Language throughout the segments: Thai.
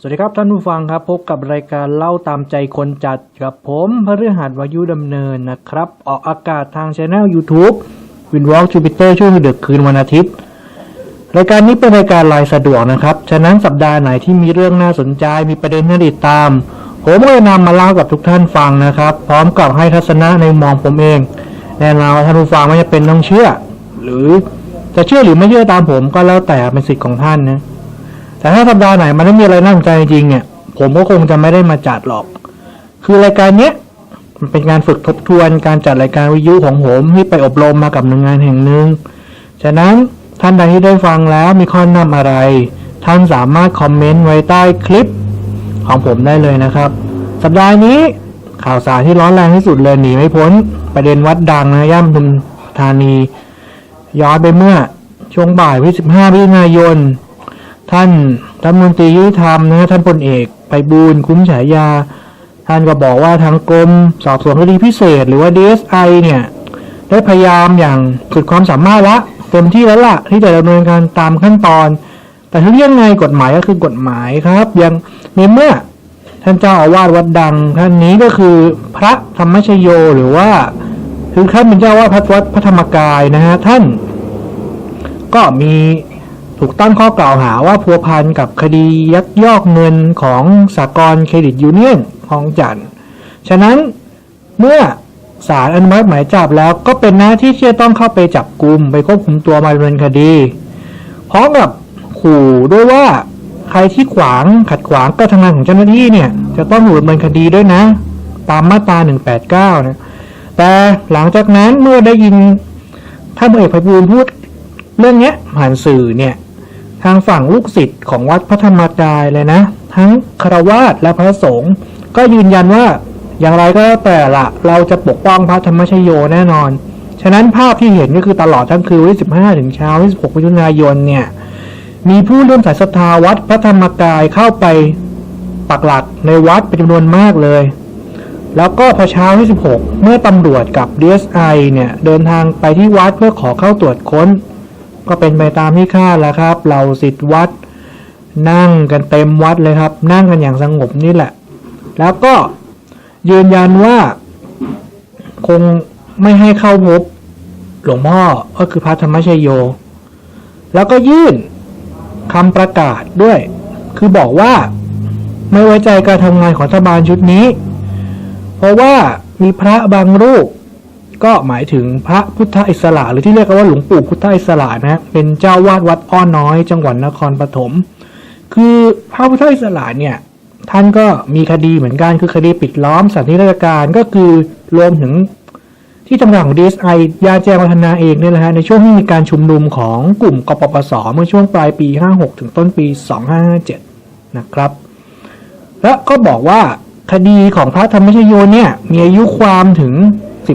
สวัสดีครับท่านผู้ฟังครับ พบกับรายการเล่าตามใจคนจัดกับผมพฤหัสวายุดำเนินนะครับ ออกอากาศทางช anel YouTube วินวอล์กจูปิเตอร์ช่วงดึกคืนวันอาทิตย์ รายการนี้เป็นรายการรายสะดวกนะครับ ฉะนั้นสัปดาห์ไหนที่มีเรื่องน่าสนใจมีประเด็นน่าติดตาม ผมก็จะนำมาเล่ากับทุกท่านฟังนะครับ พร้อมกับให้ทัศนะในมองผมเอง แน่นอนว่าท่านผู้ฟังไม่จะเป็นต้องเชื่อ หรือจะเชื่อหรือไม่เชื่อตามผมก็แล้วแต่เป็นสิทธิ์ของท่านนะ แต่ถ้าสัปดาห์ไหนมันไม่มีอะไรน่าสนใจจริงเนี่ย ผมก็คงจะไม่ได้มาจัดหรอก คือรายการเนี้ยมันเป็นการฝึกทบทวนการจัดรายการวิทยุของผมที่ไปอบรมมากับหน่วยงานแห่งหนึ่ง ฉะนั้นท่านใดที่ได้ฟังแล้วมีข้อแนะนำอะไร ท่านสามารถคอมเมนต์ไว้ใต้คลิปของผมได้เลยนะครับ สัปดาห์นี้ข่าวสารที่ร้อนแรงที่สุดเลยหนีไม่พ้น ประเด็นวัดดังนะย่ำทุมธานี ย้อนไปเมื่อช่วงบ่ายวันที่15มิถุนายน ท่านรัฐมนตรียุติธรรมนะท่านพลเอกไปบูลคุ้มฉายา ท่านก็บอกว่าทางกรมสอบสวนคดีพิเศษ หรือว่า DSI เนี่ยได้พยายามอย่างสุดความสามารถละเต็มที่แล้วล่ะ ที่จะดำเนินการตามขั้นตอน แต่ถ้าเรียกไงกฎหมายก็คือกฎหมายครับย่างในเมื่อท่านเจ้าอาวาสวัดดัง ท่านนี้ก็คือพระธรรมชโยหรือว่าคือท่านเป็นเจ้าอาวาสวัดพระธรรมกายนะฮะท่าน ก็มี ถูกตั้งข้อกล่าวหาว่าพัวพันกับคดียักยอกเงินของสากลเครดิตยูเนียนคลองจันทน์ฉะนั้นเมื่อศาลอนุมัติหมายจับแล้วก็เป็นหน้าที่ที่จะต้องเข้าไปจับกลุ่มไปควบคุมตัวมาดำเนินคดีพร้อมกับขู่ด้วยว่าใครที่ขวางขัดขวางการทำงานของเจ้าหน้าที่เนี่ย จะต้องถูกดำเนินคดีด้วยนะ ตามมาตรา 189 นะ แต่หลังจากนั้นเมื่อได้ยินท่านเอกไพบูลพูดเรื่องเนี้ยผ่านสื่อเนี่ย ทางฝั่งลูกศิษย์ของวัดพระธรรมกายเลยนะ ทั้งคารวาสและพระสงฆ์ก็ยืนยันว่าอย่างไรก็แล้วแต่ละเราจะปกป้องพระธรรมชโยแน่นอน ฉะนั้นภาพที่เห็นก็คือตลอดทั้งคืนวันที่15 ถึงเช้าวันที่16มิถุนายนเนี่ย มีผู้เลื่อมสายศรัทธาวัดพระธรรมกายเข้าไปปักหลักในวัดเป็นจำนวนมากเลย แล้วก็พอเช้าที่ 16 เมื่อตำรวจกับ DSI เนี่ย เดินทางไปที่วัดเพื่อขอเข้าตรวจค้น ก็เป็นไปตามที่คาดแล้วครับเราสิทธิ์วัด นั่งกันเต็มวัดเลยครับ นั่งกันอย่างสงบนี่แหละ แล้วก็ยืนยันว่า คงไม่ให้เข้าพบหลวงพ่อก็คือพระธรรมชโย แล้วก็ยื่นคำประกาศด้วย คือบอกว่าไม่ไว้ใจการทำงานของรัฐบาลชุดนี้ เพราะว่ามีพระบางรูป ก็หมายถึงพระพุทธอิสระ หรือที่เรียกกันว่าหลวงปู่พุทธอิสระนะเป็นเจ้าวาดวัดอ้อน้อย จังหวัดนครปฐมคือพระพุทธอิสระเนี่ยท่านก็มีคดีเหมือนกันคือคดีปิดล้อมสถานที่ราชการก็คือรวมถึงที่ทำงานของ DSI ยาแจ้งวัฒนาเองเนี่ยแหละฮะในช่วงที่มีการชุมนุมของกลุ่มกปปส เมื่อช่วงปลายปี 56 ถึงต้นปี 2557 นะครับ และก็บอกว่าคดีของพระธรรมชโยเนี่ยมีอายุความถึง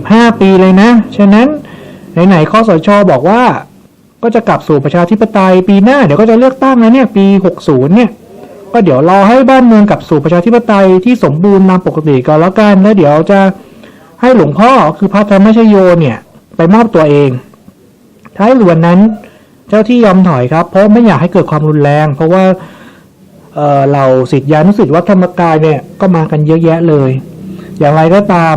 15 ปีเลยนะ ฉะนั้นไหนๆข้อสชบอกว่า ก็จะกลับสู่ประชาธิปไตยปีหน้าเดี๋ยวก็จะเลือกตั้งแล้วเนี่ยปี 60 เนี่ยก็เดี๋ยวรอให้บ้านเมืองกลับสู่ประชาธิปไตยที่สมบูรณ์ตามปกติก่อนแล้วกันแล้วเดี๋ยวจะให้หลวงพ่อคือพระธรรมชโยเนี่ยไปมอบตัวเอง ท้ายส่วนนั้น เจ้าที่ยอมถอยครับ เพราะไม่อยากให้เกิดความรุนแรง เพราะว่าเอ่อเหล่าศิยานุศิษย์วัดธรรมกายเนี่ยก็มากันเยอะแยะเลย อย่างไรก็ตาม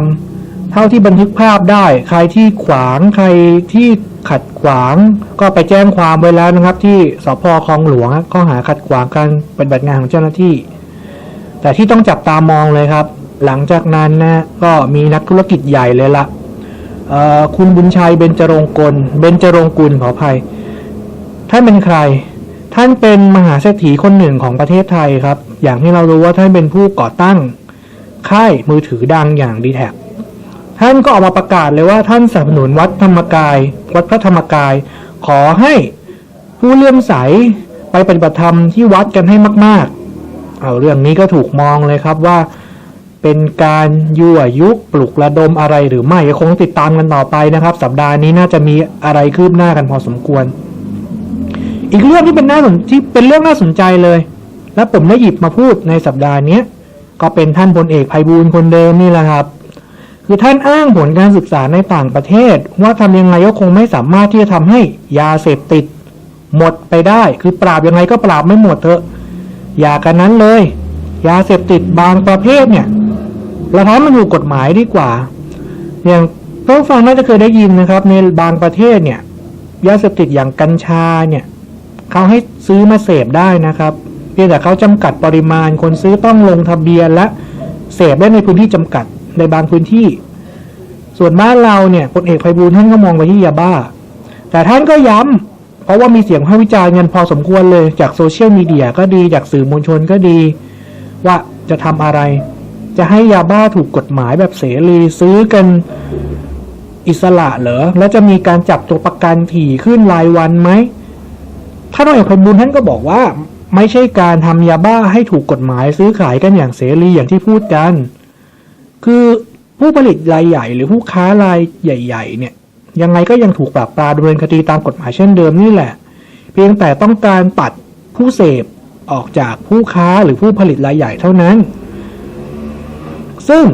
ท่าที่บันทึกภาพได้ ใครที่ขวางใครที่ขัดขวางก็ไปแจ้งความไว้แล้วนะครับ ที่สพคลองหลวงข้อหาขัดขวางการปฏิบัติงานของเจ้าหน้าที่ แต่ที่ต้องจับตามองเลยครับ หลังจากนั้นนะก็มีนักธุรกิจใหญ่เลยละเอ่อคุณบุญชัยเบญจรงกลเบญจรงกุลขออภัย ท่านเป็นใคร ท่านเป็นมหาเศรษฐีคนหนึ่งของประเทศไทยครับ อย่างที่เรารู้ว่าท่านเป็นผู้ก่อตั้ง ค่ายมือถือดังอย่างดีแท็ ท่านก็ออกมาประกาศเลยว่าท่านสนับสนุนวัดธรรมกาย วัดพระธรรมกาย ขอให้ผู้เลื่อมใสไปปฏิบัติธรรมที่วัดกันให้มาก ๆ เอาเรื่องนี้ก็ถูกมองเลยครับว่า เป็นการยั่วยุปลุกระดมอะไรหรือไม่คงติดตามกันต่อไปนะครับ สัปดาห์นี้น่าจะมีอะไรคืบหน้ากันพอสมควร อีกเรื่องที่เป็นน่าสนที่เป็นเรื่องน่าสนใจเลย และผมได้หยิบมาพูดในสัปดาห์นี้ก็เป็นท่านพลเอกไพบูลคนเดิมนี่แหละครับ คือท่านอ้างผลการศึกษาในต่างประเทศ ว่าทำยังไงก็คงไม่สามารถที่จะทำให้ยาเสพติด หมดไปได้ คือปราบยังไงก็ปราบไม่หมดเถอะ อย่ากันนั้นเลย ยาเสพติดบางประเภทเนี่ยเราทำให้มันถูกกฎหมายดีกว่า อย่างผู้ฟังน่าจะเคยได้ยินนะครับ ในบางประเทศเนี่ย ยาเสพติดอย่างกัญชาเนี่ยเขาให้ซื้อมาเสพได้นะครับเพียงแต่เขาจำกัดปริมาณคนซื้อต้องลงทะเบียนและเสพได้ในพื้นที่จำกัด ในบางพื้นที่ ส่วนบ้านเราเนี่ยพลเอกไพบูลย์ท่านก็มองไปที่ยาบ้า แต่ท่านก็ย้ำเพราะว่ามีเสียงวิพากษ์วิจารณ์กันพอสมควรเลยจากโซเชียลมีเดียก็ดีจากสื่อมวลชนก็ดี ว่าจะทำอะไร จะให้ยาบ้าถูกกฎหมายแบบเสรีซื้อกันอิสระเหรอ แล้วจะมีการจับตัวประกันถี่ขึ้นรายวันไหมท่านเอกไพบูลย์ท่านก็บอกว่า ไม่ใช่การทำยาบ้าให้ถูกกฎหมายซื้อขายกันอย่างเสรีอย่างที่พูดกัน คือผู้ผลิตรายใหญ่ หรือผู้ค้ารายใหญ่ ๆ เนี่ย ยังไงก็ยังถูกปราบปรามดำเนินคดีตามกฎหมายเช่นเดิมนี่แหละ เพียงแต่ต้องการปัดผู้เสพออกจากผู้ค้าหรือผู้ผลิตรายใหญ่เท่านั้น ซึ่ง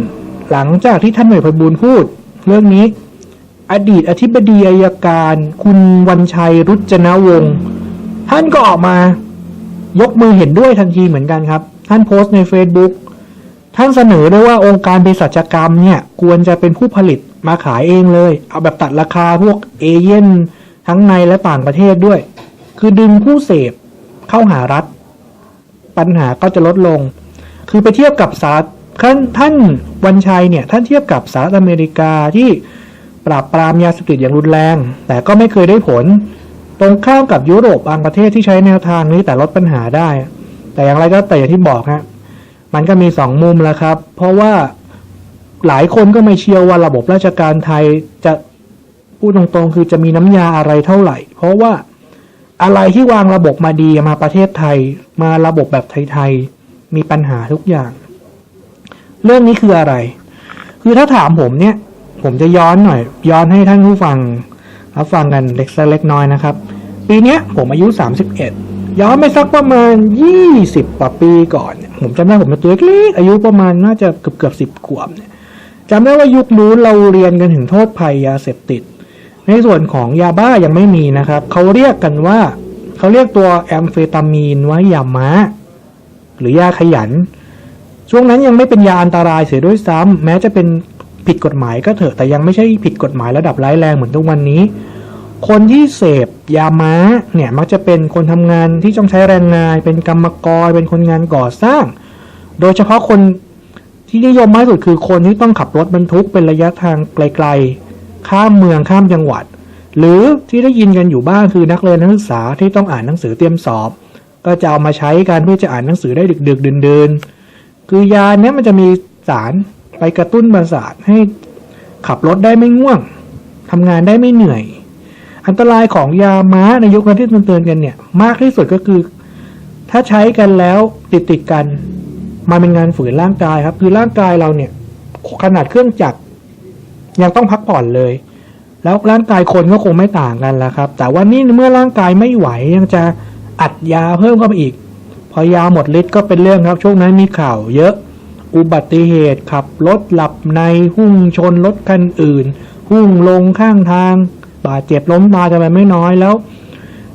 หลังจากที่ท่านหน่วยพบูลย์พูด เรื่องนี้ อดีตอธิบดีอายการ คุณวันชัยรุจนวงศ์ท่านก็ออกมายกมือเห็นด้วยทันทีเหมือนกันครับ ท่านโพสต์ใน Facebook ท่านเสนอด้วยว่าองค์การเภสัชกรรมเนี่ยควรจะเป็นผู้ผลิตมาขายเองเลย เอาแบบตัดราคาพวกเอเย่นทั้งในและต่างประเทศด้วย คือดึงผู้เสพเข้าหารัฐ ปัญหาก็จะลดลง คือไปเทียบกับสหรัฐท่านท่านวันชัยเนี่ยท่านเทียบกับสหรัฐอเมริกาที่ปราบปรามยาเสพติดอย่างรุนแรง แต่ก็ไม่เคยได้ผล ตรงข้ามกับยุโรปบางประเทศที่ใช้แนวทางนี้แต่ลดปัญหาได้ แต่อย่างไรก็แต่อย่างที่บอกฮะ มันก็มีสองมุมแล้วครับ เพราะว่าหลายคนก็ไม่เชื่อว่าระบบราชการไทยจะพูดตรงๆ คือจะมีน้ำยาอะไรเท่าไหร่ เพราะว่าอะไรที่วางระบบมาดีมาประเทศไทย มาระบบแบบไทยๆมีปัญหาทุกอย่าง เรื่องนี้คืออะไร คือถ้าถามผมเนี่ย ผมจะย้อนหน่อย ย้อนให้ท่านผู้ฟังรับฟังกันเล็กสักเล็กน้อยนะครับ ปีเนี้ยผมอายุ 31 ย้อนไปสักประมาณ 20กว่าปีก่อนเนี่ยผมจำได้ผมเป็นตัวเล็กอายุประมาณน่าจะเกือบเกือบสิบขวบเนี่ยจำได้ว่ายุคนู้นเราเรียนกันถึงโทษภัยยาเสพติด ในส่วนของยาบ้ายังไม่มีนะครับเขาเรียกกันว่าเขาเรียกตัวแอมเฟตามีนว่ายาม้าหรือยาขยัน ช่วงนั้นยังไม่เป็นยาอันตรายเสียด้วยซ้ำแม้จะเป็นผิดกฎหมายก็เถอะแต่ยังไม่ใช่ผิดกฎหมายระดับร้ายแรงเหมือนทุกวันนี้ คนที่เสพยาม้าเนี่ยมักจะเป็นคนทำงานที่ต้องใช้แรงงาน เป็นกรรมกร เป็นคนงานก่อสร้าง โดยเฉพาะคนที่นิยมมากที่สุดคือคนที่ต้องขับรถบรรทุกเป็นระยะทางไกลๆ ข้ามเมืองข้ามจังหวัด หรือที่ได้ยินกันอยู่บ้างคือนักเรียนนักศึกษาที่ต้องอ่านหนังสือเตรียมสอบ ก็จะเอามาใช้กันเพื่อจะอ่านหนังสือได้ดึกๆเดินๆคือยาเนี้ยมันจะมีสารไปกระตุ้นประสาทให้ขับรถได้ไม่ง่วงทำงานได้ไม่เหนื่อย อันตรายของยาม้าในยุคนั้นที่เตือนกันเนี่ย มากที่สุดก็คือ ถ้าใช้กันแล้วติดติดกันมันเป็นงานฝืนร่างกายครับ คือร่างกายเราเนี่ย ขนาดเครื่องจักรยังต้องพักผ่อนเลย แล้วร่างกายคนก็คงไม่ต่างกันแล้วครับ แต่วันนี้เมื่อร่างกายไม่ไหวยังจะอัดยาเพิ่มเข้าไปอีก พอยาหมดฤทธิ์ก็เป็นเรื่องครับ ช่วงนั้นมีข่าวเยอะ อุบัติเหตุขับรถหลับใน หุ้งชนรถคันอื่น หุ้งลงข้างทาง บาดเจ็บล้มตายกันไปไม่น้อยแล้ว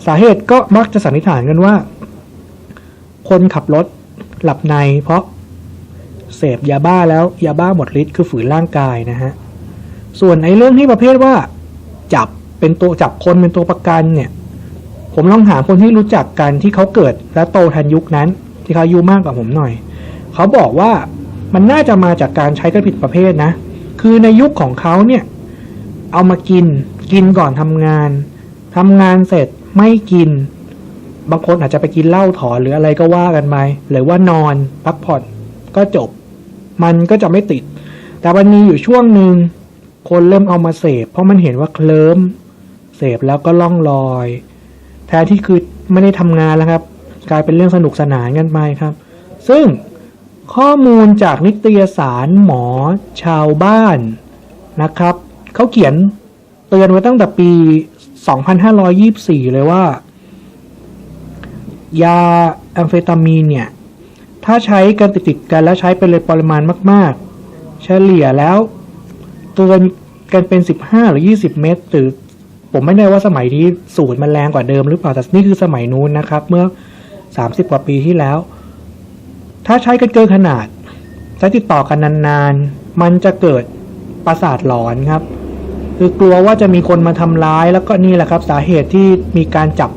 สาเหตุก็มักจะสันนิษฐานกันว่า คนขับรถหลับใน เพราะเสพยาบ้าแล้วยาบ้าหมดฤทธิ์คือฝืนร่างกายนะฮะส่วนไอ้เรื่องที่ประเภทว่า จับเป็นตัวจับคนเป็นตัวประกันเนี่ย ผมลองหาคนที่รู้จักกันที่เขาเกิดและโตทันยุคนั้น ที่เขาอายุมากกว่าผมหน่อย เขาบอกว่ามันน่าจะมาจากการใช้กันผิดประเภทนะ คือในยุคของเขาเนี่ย เอามากิน กินก่อนทำงาน ทำงานเสร็จไม่กิน บางคนอาจจะไปกินเหล้าถอนหรืออะไรก็ว่ากันไปหรือว่านอนพักผ่อนก็จบ มันก็จะไม่ติด แต่วันนี้อยู่ช่วงหนึ่งคนเริ่มเอามาเสพ เพราะมันเห็นว่าเคลิ้มเสพแล้วก็ล่องลอย แทนที่คือไม่ได้ทำงานแล้วครับ กลายเป็นเรื่องสนุกสนานกันไปครับ ซึ่งข้อมูลจากนิตยสารหมอชาวบ้านนะครับ เขาเขียน เตือนไว้ตั้งแต่ปี 2524 เลยว่า ยาแอมเฟตามีนเนี่ย ถ้าใช้กันติดๆกันแล้วใช้เป็นเลยปริมาณมาก ๆ เฉลี่ยแล้วเตือนกันเป็น 15 หรือ 20 เม็ดหรือผมไม่แน่ว่าสมัยที่สูตรมันแรงกว่าเดิมหรือเปล่าแต่นี่คือสมัยนู้นนะครับ เมื่อ 30 กว่าปีที่แล้ว ถ้าใช้กันเกินขนาดใช้ติดต่อกันนานๆ มันจะเกิดประสาทหลอนครับ คือกลัวว่าจะมีคนมาทำร้าย แล้วก็นี่แหละครับ สาเหตุที่มีการจับ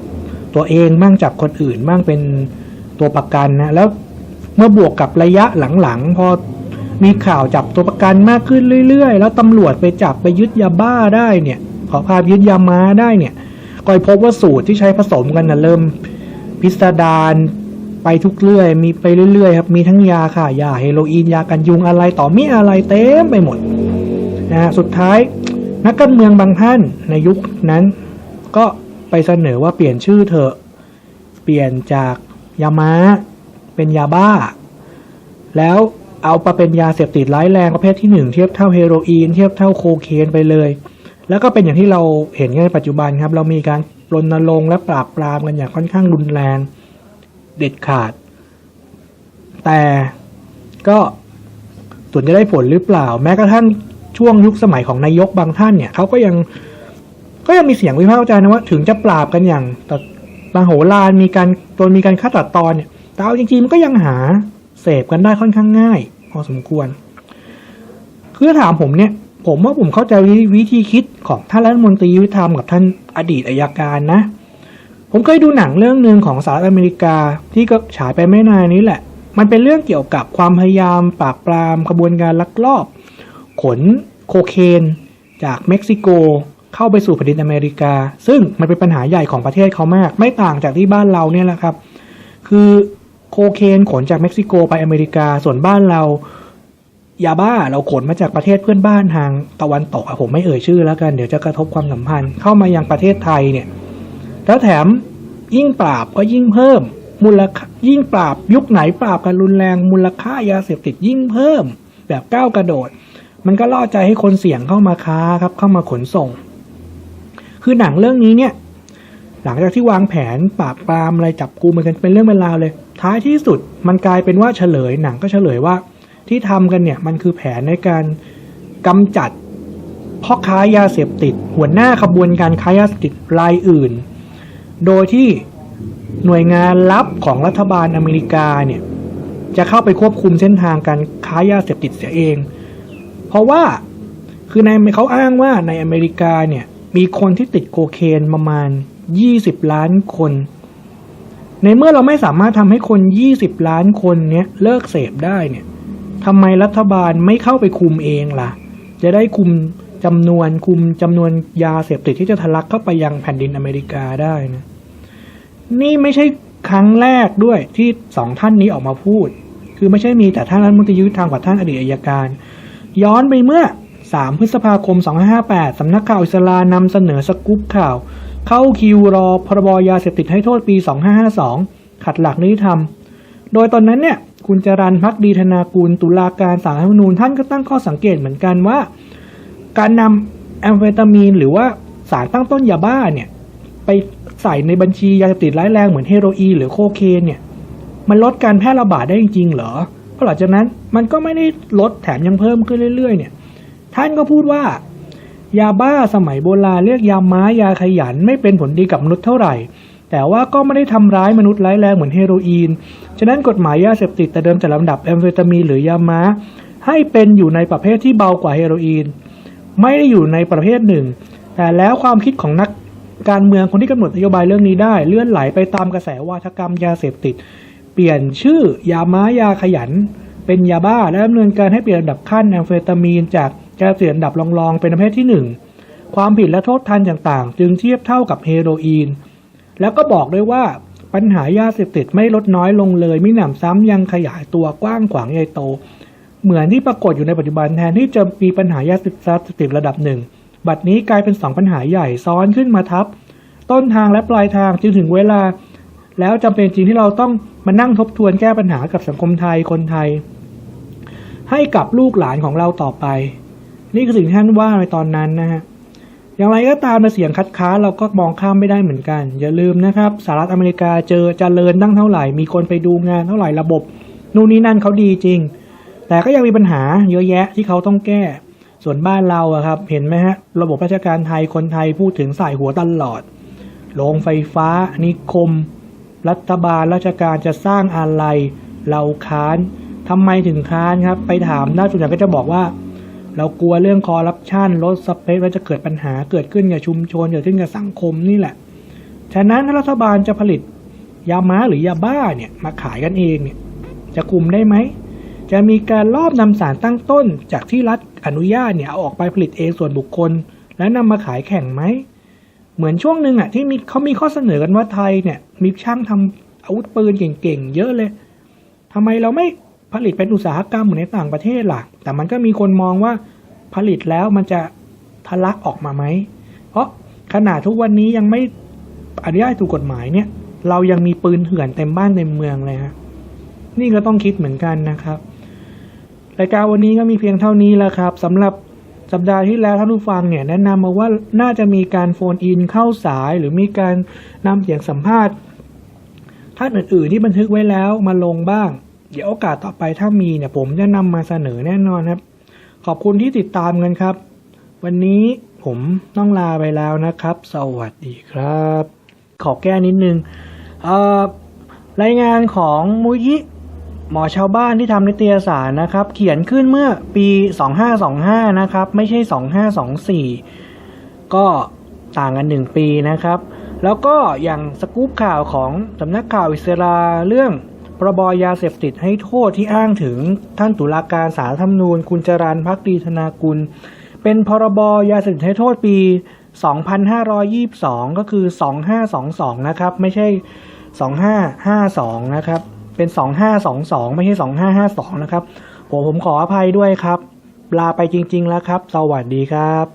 ตัวเองมั่งจับคนอื่นมั่งเป็นตัวประกันนะแล้วเมื่อบวกกับระยะหลังๆพอมีข่าวจับตัวประกันมากขึ้นเรื่อย ๆ แล้วตำรวจไปจับไปยึดยาบ้าได้เนี่ย ขอภาพยึดยาม้าได้เนี่ยก็พบว่าสูตรที่ใช้ผสมกันนะเริ่มพิสดารไปทุกเรื่อย มีไปเรื่อยๆครับ มีทั้งยาค่ะยาเฮโรอีนยากันยุงอะไรต่อมีอะไรเต็มไปหมดนะฮะสุดท้าย นักการเมืองบางท่านในยุคนั้น ก็ไปเสนอว่าเปลี่ยนชื่อเถอะ เปลี่ยนจากยาม้า เป็นยาบ้า แล้วเอาไปเป็นยาเสพติดร้ายแรงประเภทที่หนึ่งเทียบเท่าเฮโรอีนเทียบเท่าโคเคนไปเลย แล้วก็เป็นอย่างที่เราเห็นกันในปัจจุบันครับ เรามีการรณรงค์และปราบปรามกันอย่างค่อนข้างรุนแรงเด็ดขาด แต่ก็ส่วนจะได้ผลหรือเปล่า แม้กระทั่ง ช่วงยุคสมัยของนายกบางท่านเนี่ยเขาก็ยังก็ยังมีเสียงวิพากษ์วิจารณ์นะว่าถึงจะปราบกันอย่างแต่บางโหรานมีการจนมีการฆ่าตัดตอนเนี่ยแต่เอาจริงๆมันก็ยังหาเสพกันได้ค่อนข้างง่าย พอสมควร คือถ้าถามผมเนี่ย ผมว่าผมเข้าใจวิธีคิดของท่านรัฐมนตรียุติธรรมกับท่านอดีตอายการนะ ผมเคยดูหนังเรื่องหนึ่งของสหรัฐอเมริกาที่ก็ฉายไปไม่นานนี้แหละ มันเป็นเรื่องเกี่ยวกับความพยายามปราบปรามกระบวนการลักลอบ ขนโคเคนจากเม็กซิโกเข้าไปสู่แผ่นดินอเมริกา ซึ่งมันเป็นปัญหาใหญ่ของประเทศเขามาก ไม่ต่างจากที่บ้านเราเนี่ยแหละครับ คือโคเคนขนจากเม็กซิโกไปอเมริกา ส่วนบ้านเรา ยาบ้าเราขนมาจากประเทศเพื่อนบ้านทางตะวันตกอะผมไม่เอ่ยชื่อแล้วกันเดี๋ยวจะกระทบความสัมพันธ์เข้ามายังประเทศไทยเนี่ย แล้วแถมยิ่งปราบก็ยิ่งเพิ่ม มูลค่ายิ่งปราบยุคไหนปราบกันรุนแรงมูลค่ายาเสพติดยิ่งเพิ่ม แบบก้าวกระโดด มันก็ล่อใจให้คนเสี่ยงเข้ามาค้าครับเข้ามาขนส่ง คือหนังเรื่องนี้เนี่ย หลังจากที่วางแผนปราบปรามอะไรจับกูมันกันเป็นเรื่องเป็นราวเลย ท้ายที่สุดมันกลายเป็นว่าเฉลยหนังก็เฉลยว่าที่ทำกันเนี่ยมันคือแผนในการกำจัดพ่อค้ายาเสพติด หัวหน้าขบวนการค้ายาเสพติดรายอื่น โดยที่หน่วยงานลับของรัฐบาลอเมริกาเนี่ยจะเข้าไปควบคุมเส้นทางการค้ายาเสพติดเสียเอง เพราะว่าคือในเขาอ้างว่าในอเมริกาเนี่ยมีคนที่ติดโคเคนประมาณ 20 ล้านคน ในเมื่อเราไม่สามารถทำให้คน 20 ล้านคนเนี้ยเลิกเสพได้เนี่ยทำไมรัฐบาลไม่เข้าไปคุมเองล่ะ จะได้คุมจำนวนคุมจำนวนยาเสพติดที่จะทะลักเข้าไปยังแผ่นดินอเมริกาได้นะนี่ไม่ใช่ครั้งแรกด้วยที่สองท่านนี้ออกมาพูด คือไม่ใช่มีแต่ท่านรัฐมนตรียุติธรรมกับท่านอดีตอัยการ ย้อนไปเมื่อ 3 พฤษภาคม 2558 สำนักข่าวอิสลานำเสนอสกู๊ปข่าว เข้าคิวรอพรบยาเสพติดให้โทษปี 2552 ขัดหลักนิติธรรม โดยตอนนั้นเนี่ยคุณจรันพักดีธนากูลตุลาการสารรัฐธรรมนูญท่านก็ตั้งข้อสังเกตเหมือนกันว่า การนำแอมเฟตามีน หรือว่าสารตั้งต้นยาบ้าเนี่ยไปใส่ในบัญชียาเสพติดร้ายแรงเหมือนเฮโรอีนหรือโคเคนเนี่ยมันลดการแพร่ระบาดได้จริงๆ เหรอ หลังจากนั้นมันก็ไม่ได้ลดแถมยังเพิ่มขึ้นเรื่อยๆ เนี่ย ท่านก็พูดว่ายาบ้าสมัยโบราณเรียกยาม้ายาขยันไม่เป็นผลดีกับมนุษย์เท่าไหร่ แต่ว่าก็ไม่ได้ทำร้ายมนุษย์ร้ายแรงเหมือนเฮโรอีน ฉะนั้นกฎหมายยาเสพติดแต่เดิมจัดลำดับแอมเฟตามีนหรือยาม้า ให้เป็นอยู่ในประเภทที่เบากว่าเฮโรอีน ไม่ได้อยู่ในประเภทหนึ่ง แต่แล้วความคิดของนักการเมืองคนที่กำหนดนโยบายเรื่องนี้ได้ เลื่อนไหลไปตามกระแสวาทกรรมยาเสพติด เปลี่ยนชื่อยาม้ายาขยัน เป็นยาบ้าและดำเนินการให้เปลี่ยนลำดับขั้นแอมเฟตามีนจากยาเสพติดอันดับรองๆ เป็นประเภทที่หนึ่งความผิดและโทษทันต่างๆ จึงเทียบเท่ากับเฮโรอีน แล้วก็บอกด้วยว่าปัญหายาเสพติดไม่ลดน้อยลงเลยมิหนำซ้ำยังขยายตัวกว้างขวางใหญ่โต เหมือนที่ปรากฏอยู่ในปัจจุบันแทนที่จะมีปัญหายาเสพติดระดับหนึ่งบัดนี้กลายเป็นสองปัญหาใหญ่ซ้อนขึ้นมาทับ ต้นทางและปลายทางจึงถึงเวลา แล้วจำเป็นจริงที่เราต้อง มานั่งทบทวนแก้ปัญหากับสังคมไทยคนไทย ให้กับลูกหลานของเราต่อไป นี่คือสิ่งที่ท่านว่าในตอนนั้นนะฮะอย่างไรก็ตามในเสียงคัดค้านเราก็มองข้ามไม่ได้เหมือนกัน อย่าลืมนะครับสหรัฐอเมริกาเจอเจริญตั้งเท่าไหร่ มีคนไปดูงานเท่าไหร่ระบบ นู่นนี่นั่นเขาดีจริง แต่ก็ยังมีปัญหาเยอะแยะที่เขาต้องแก้ ส่วนบ้านเราอะครับ เห็นไหมฮะ ระบบราชการไทยคนไทยพูดถึงสายหัวตลอดโรงไฟฟ้านิคม รัฐบาลราชการจะสร้างอะไร เราค้านทำไมถึงค้านครับ ไปถามด้าส่วนใหญ่ก็จะบอกว่า เรากลัวเรื่องคอร์รัปชันลดสเปคว่าจะเกิดปัญหาเกิดขึ้นกับชุมชนเกิดขึ้นกับสังคมนี่แหละ ฉะนั้นถ้ารัฐบาลจะผลิตยาม้าหรือยาบ้าเนี่ยมาขายกันเองเนี่ยจะคุมได้ไหมจะมีการลอบนำสารตั้งต้น จากที่รัฐอนุญาตเนี่ยเอาออกไปผลิตเองส่วนบุคคล แล้วนำมาขายแข่งไหม เหมือนช่วงหนึ่งอะที่มีเขามีข้อเสนอกันว่าไทยเนี่ย มีช่างทำอาวุธปืนเก่งๆเยอะเลยทำไมเราไม่ผลิตเป็นอุตสาหกรรมเหมือนในต่างประเทศล่ะ แต่มันก็มีคนมองว่าผลิตแล้วมันจะทะลักออกมาไหม เพราะขนาดทุกวันนี้ยังไม่อนุญาตถูกกฎหมายเนี่ย เรายังมีปืนเถื่อนเต็มบ้านเต็มเมืองเลยฮะ นี่ก็ต้องคิดเหมือนกันนะครับ รายการวันนี้ก็มีเพียงเท่านี้แล้วครับสำหรับ สัปดาห์ที่แล้วท่านผู้ฟังเนี่ยแนะนำมาว่าน่าจะมีการโฟนอินเข้าสาย หรือมีการนำเสียงสัมภาษณ์ท่านอื่นๆที่บันทึกไว้แล้วมาลงบ้าง เดี๋ยวโอกาสต่อไปถ้ามีเนี่ยผมจะนำมาเสนอแน่นอนครับ ขอบคุณที่ติดตามกันครับ วันนี้ผมต้องลาไปแล้วนะครับ สวัสดีครับ ขอแก้นิดนึงเอ่อรายงานของมูยิ หมอชาวบ้านที่ทำนิตยสารนะครับ เขียนขึ้นเมื่อปี 2525 นะครับ ไม่ใช่ 2524 ก็ต่างกัน 1 ปีนะครับ แล้วก็อย่างสกู๊ปข่าวของสำนักข่าวอิสราเรื่องพรบยาเสพติดให้โทษที่อ้างถึงท่านตุลาการสารธรรมนูญ คุณจรันพักดีธนากุล เป็นพรบยาเสพติดให้โทษปี 2522 ก็คือ 2522 นะครับ ไม่ใช่ 2552 นะครับ เป็น 2522 ไม่ใช่ 2552 นะครับผมผมขออภัยด้วยครับ ลาไปจริง ๆ แล้วครับ สวัสดีครับ